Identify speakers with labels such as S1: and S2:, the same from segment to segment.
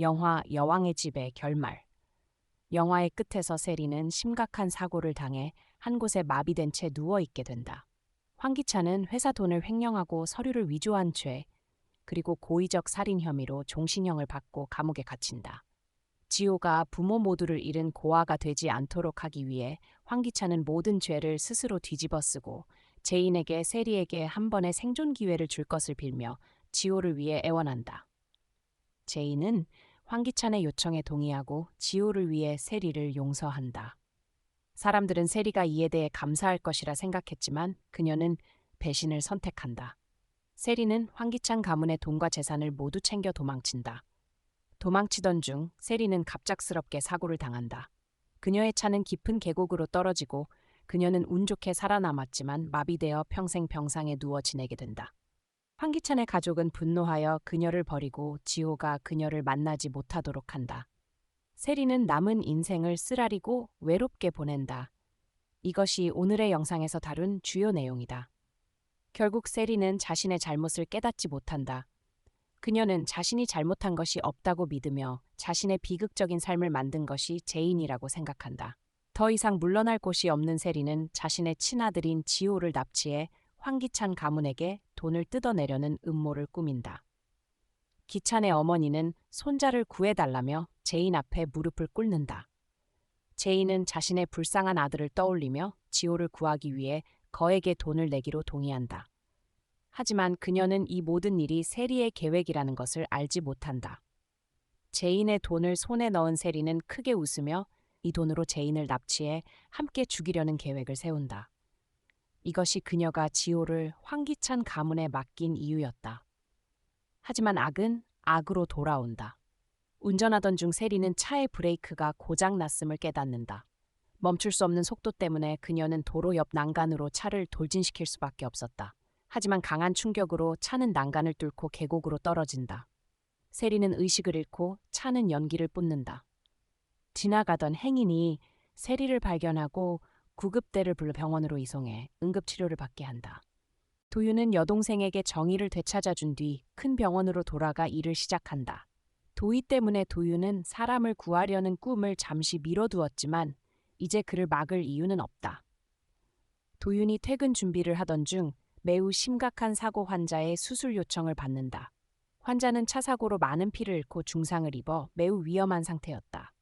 S1: 영화 여왕의 집의 결말. 영화의 끝에서 세리는 심각한 사고를 당해 한 곳에 마비된 채 누워 있게 된다. 황기찬은 회사 돈을 횡령하고 서류를 위조한 죄, 그리고 고의적 살인 혐의로 종신형을 받고 감옥에 갇힌다. 지호가 부모 모두를 잃은 고아가 되지 않도록 하기 위해 황기찬은 모든 죄를 스스로 뒤집어 쓰고 제인에게 세리에게 한 번의 생존 기회를 줄 것을 빌며 지호를 위해 애원한다. 제인은 황기찬의 요청에 동의하고 지호를 위해 세리를 용서한다. 사람들은 세리가 이에 대해 감사할 것이라 생각했지만 그녀는 배신을 선택한다. 세리는 황기찬 가문의 돈과 재산을 모두 챙겨 도망친다. 도망치던 중 세리는 갑작스럽게 사고를 당한다. 그녀의 차는 깊은 계곡으로 떨어지고 그녀는 운 좋게 살아남았지만 마비되어 평생 병상에 누워 지내게 된다. 황기찬의 가족은 분노하여 그녀를 버리고 지호가 그녀를 만나지 못하도록 한다. 세리는 남은 인생을 쓰라리고 외롭게 보낸다. 이것이 오늘의 영상에서 다룬 주요 내용이다. 결국 세리는 자신의 잘못을 깨닫지 못한다. 그녀는 자신이 잘못한 것이 없다고 믿으며 자신의 비극적인 삶을 만든 것이 제인이라고 생각한다. 더 이상 물러날 곳이 없는 세리는 자신의 친아들인 지호를 납치해 황기찬 가문에게 돈을 뜯어내려는 음모를 꾸민다. 기찬의 어머니는 손자를 구해달라며 제인 앞에 무릎을 꿇는다. 제인은 자신의 불쌍한 아들을 떠올리며 지호를 구하기 위해 거에게 돈을 내기로 동의한다. 하지만 그녀는 이 모든 일이 세리의 계획이라는 것을 알지 못한다. 제인의 돈을 손에 넣은 세리는 크게 웃으며 이 돈으로 제인을 납치해 함께 죽이려는 계획을 세운다. 이것이 그녀가 지호를 황기찬 가문에 맡긴 이유였다. 하지만 악은 악으로 돌아온다. 운전하던 중 세리는 차의 브레이크가 고장 났음을 깨닫는다. 멈출 수 없는 속도 때문에 그녀는 도로 옆 난간으로 차를 돌진시킬 수밖에 없었다. 하지만 강한 충격으로 차는 난간을 뚫고 계곡으로 떨어진다. 세리는 의식을 잃고 차는 연기를 뿜는다. 지나가던 행인이 세리를 발견하고 구급대를 불러 병원으로 이송해 응급치료를 받게 한다. 도유는 여동생에게 정의를 되찾아준 뒤 큰 병원으로 돌아가 일을 시작한다. 도희 때문에 도유는 사람을 구하려는 꿈을 잠시 미뤄두었지만 이제 그를 막을 이유는 없다. 도윤이 퇴근 준비를 하던 중 매우 심각한 사고 환자의 수술 요청을 받는다. 환자는 차 사고로 많은 피를 잃고 중상을 입어 매우 위험한 상태였다.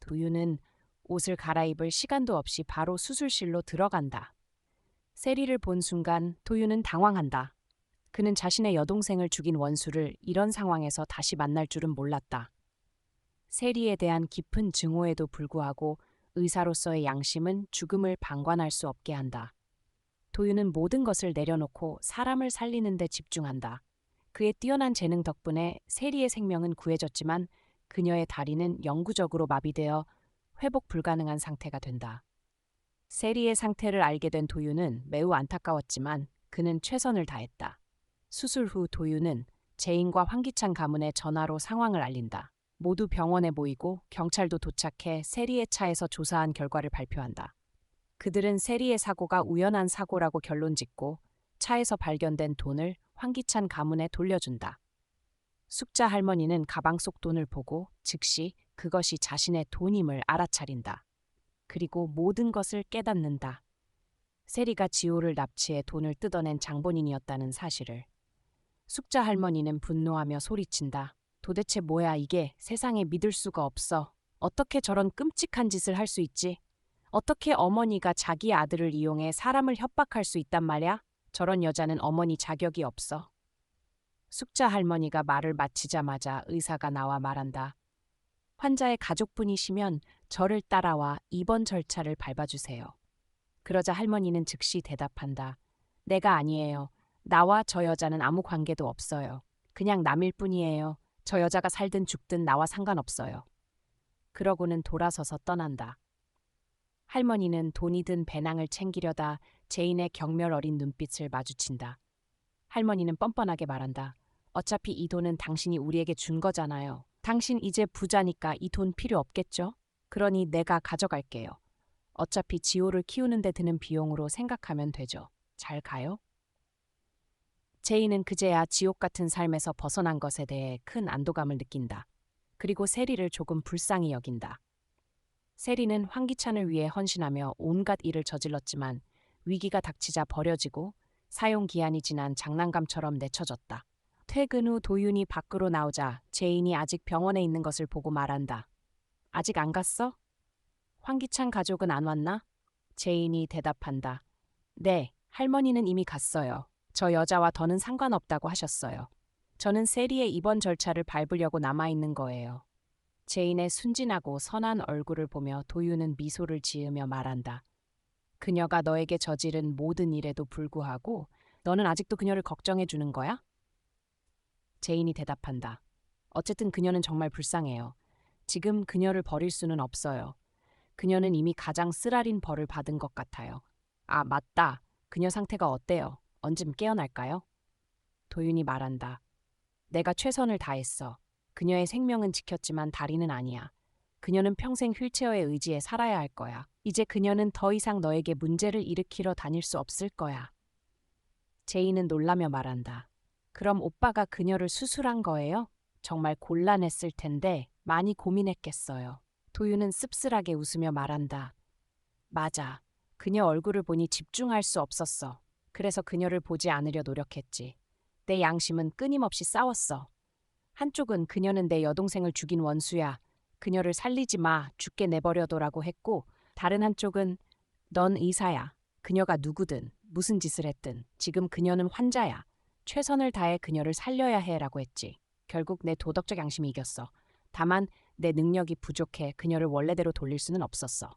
S1: 도유는 옷을 갈아입을 시간도 없이 바로 수술실로 들어간다. 세리를 본 순간 도유는 당황한다. 그는 자신의 여동생을 죽인 원수를 이런 상황에서 다시 만날 줄은 몰랐다. 세리에 대한 깊은 증오에도 불구하고 의사로서의 양심은 죽음을 방관할 수 없게 한다. 도유는 모든 것을 내려놓고 사람을 살리는 데 집중한다. 그의 뛰어난 재능 덕분에 세리의 생명은 구해졌지만 그녀의 다리는 영구적으로 마비되어 회복 불가능한 상태가 된다. 세리의 상태를 알게 된 도유는 매우 안타까웠지만 그는 최선을 다했다. 수술 후 도유는 제인과 황기찬 가문에 전화로 상황을 알린다. 모두 병원에 모이고 경찰도 도착해 세리의 차에서 조사한 결과를 발표한다. 그들은 세리의 사고가 우연한 사고라고 결론 짓고 차에서 발견된 돈을 황기찬 가문에 돌려준다. 숙자 할머니는 가방 속 돈을 보고 즉시 그것이 자신의 돈임을 알아차린다. 그리고 모든 것을 깨닫는다. 세리가 지호를 납치해 돈을 뜯어낸 장본인이었다는 사실을. 숙자 할머니는 분노하며 소리친다. 도대체 뭐야 이게 세상에 믿을 수가 없어. 어떻게 저런 끔찍한 짓을 할 수 있지? 어떻게 어머니가 자기 아들을 이용해 사람을 협박할 수 있단 말이야? 저런 여자는 어머니 자격이 없어. 숙자 할머니가 말을 마치자마자 의사가 나와 말한다. 환자의 가족분이시면 저를 따라와 입원 절차를 밟아주세요. 그러자 할머니는 즉시 대답한다. 내가 아니에요. 나와 저 여자는 아무 관계도 없어요. 그냥 남일 뿐이에요. 저 여자가 살든 죽든 나와 상관없어요. 그러고는 돌아서서 떠난다. 할머니는 돈이 든 배낭을 챙기려다 제인의 경멸 어린 눈빛을 마주친다. 할머니는 뻔뻔하게 말한다. 어차피 이 돈은 당신이 우리에게 준 거잖아요. 당신 이제 부자니까 이 돈 필요 없겠죠? 그러니 내가 가져갈게요. 어차피 지호를 키우는 데 드는 비용으로 생각하면 되죠. 잘 가요? 제이는 그제야 지옥 같은 삶에서 벗어난 것에 대해 큰 안도감을 느낀다. 그리고 세리를 조금 불쌍히 여긴다. 세리는 황기찬을 위해 헌신하며 온갖 일을 저질렀지만 위기가 닥치자 버려지고 사용 기한이 지난 장난감처럼 내쳐졌다. 퇴근 후 도윤이 밖으로 나오자 제인이 아직 병원에 있는 것을 보고 말한다. 아직 안 갔어? 황기찬 가족은 안 왔나? 제인이 대답한다. 네, 할머니는 이미 갔어요. 저 여자와 더는 상관없다고 하셨어요. 저는 세리의 입원 절차를 밟으려고 남아있는 거예요. 제인의 순진하고 선한 얼굴을 보며 도윤은 미소를 지으며 말한다. 그녀가 너에게 저지른 모든 일에도 불구하고 너는 아직도 그녀를 걱정해 주는 거야? 제인이 대답한다. 어쨌든 그녀는 정말 불쌍해요. 지금 그녀를 버릴 수는 없어요. 그녀는 이미 가장 쓰라린 벌을 받은 것 같아요. 아, 맞다. 그녀 상태가 어때요? 언쯤 깨어날까요? 도윤이 말한다. 내가 최선을 다했어. 그녀의 생명은 지켰지만 다리는 아니야. 그녀는 평생 휠체어에 의지해 살아야 할 거야. 이제 그녀는 더 이상 너에게 문제를 일으키러 다닐 수 없을 거야. 제이는 놀라며 말한다. 그럼 오빠가 그녀를 수술한 거예요? 정말 곤란했을 텐데 많이 고민했겠어요. 도윤은 씁쓸하게 웃으며 말한다. 맞아. 그녀 얼굴을 보니 집중할 수 없었어. 그래서 그녀를 보지 않으려 노력했지. 내 양심은 끊임없이 싸웠어. 한쪽은 그녀는 내 여동생을 죽인 원수야. 그녀를 살리지 마. 죽게 내버려둬라고 했고, 다른 한쪽은 넌 의사야. 그녀가 누구든 무슨 짓을 했든 지금 그녀는 환자야. 최선을 다해 그녀를 살려야 해 라고 했지. 결국 내 도덕적 양심이 이겼어. 다만 내 능력이 부족해 그녀를 원래대로 돌릴 수는 없었어.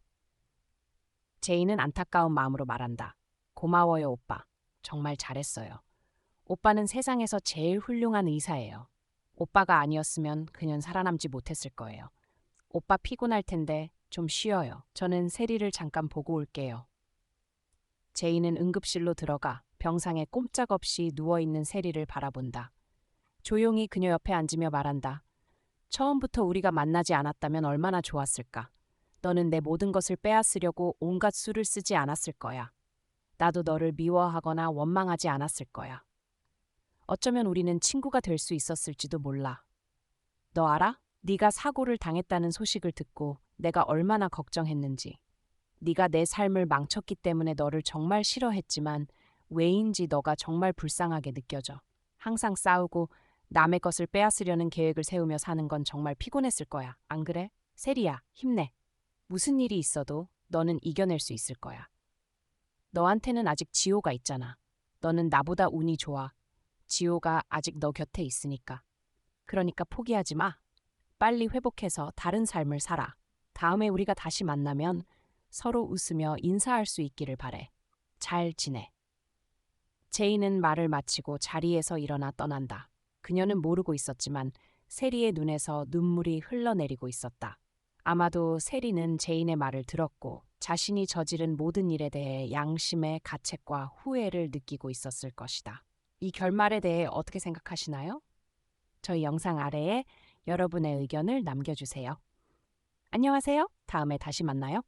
S1: 제이는 안타까운 마음으로 말한다. 고마워요, 오빠. 정말 잘했어요. 오빠는 세상에서 제일 훌륭한 의사예요. 오빠가 아니었으면 그녀는 살아남지 못했을 거예요. 오빠 피곤할 텐데 좀 쉬어요. 저는 세리를 잠깐 보고 올게요. 제이는 응급실로 들어가 병상에 꼼짝없이 누워있는 세리를 바라본다. 조용히 그녀 옆에 앉으며 말한다. 처음부터 우리가 만나지 않았다면 얼마나 좋았을까. 너는 내 모든 것을 빼앗으려고 온갖 수를 쓰지 않았을 거야. 나도 너를 미워하거나 원망하지 않았을 거야. 어쩌면 우리는 친구가 될 수 있었을지도 몰라. 너 알아? 네가 사고를 당했다는 소식을 듣고 내가 얼마나 걱정했는지. 네가 내 삶을 망쳤기 때문에 너를 정말 싫어했지만 왜인지 너가 정말 불쌍하게 느껴져. 항상 싸우고 남의 것을 빼앗으려는 계획을 세우며 사는 건 정말 피곤했을 거야. 안 그래? 세리야, 힘내. 무슨 일이 있어도 너는 이겨낼 수 있을 거야. 너한테는 아직 지호가 있잖아. 너는 나보다 운이 좋아. 지호가 아직 너 곁에 있으니까. 그러니까 포기하지 마. 빨리 회복해서 다른 삶을 살아. 다음에 우리가 다시 만나면 서로 웃으며 인사할 수 있기를 바래. 잘 지내. 제이는 말을 마치고 자리에서 일어나 떠난다. 그녀는 모르고 있었지만 세리의 눈에서 눈물이 흘러내리고 있었다. 아마도 세리는 제인의 말을 들었고 자신이 저지른 모든 일에 대해 양심의 가책과 후회를 느끼고 있었을 것이다. 이 결말에 대해 어떻게 생각하시나요? 저희 영상 아래에 여러분의 의견을 남겨주세요. 안녕하세요. 다음에 다시 만나요.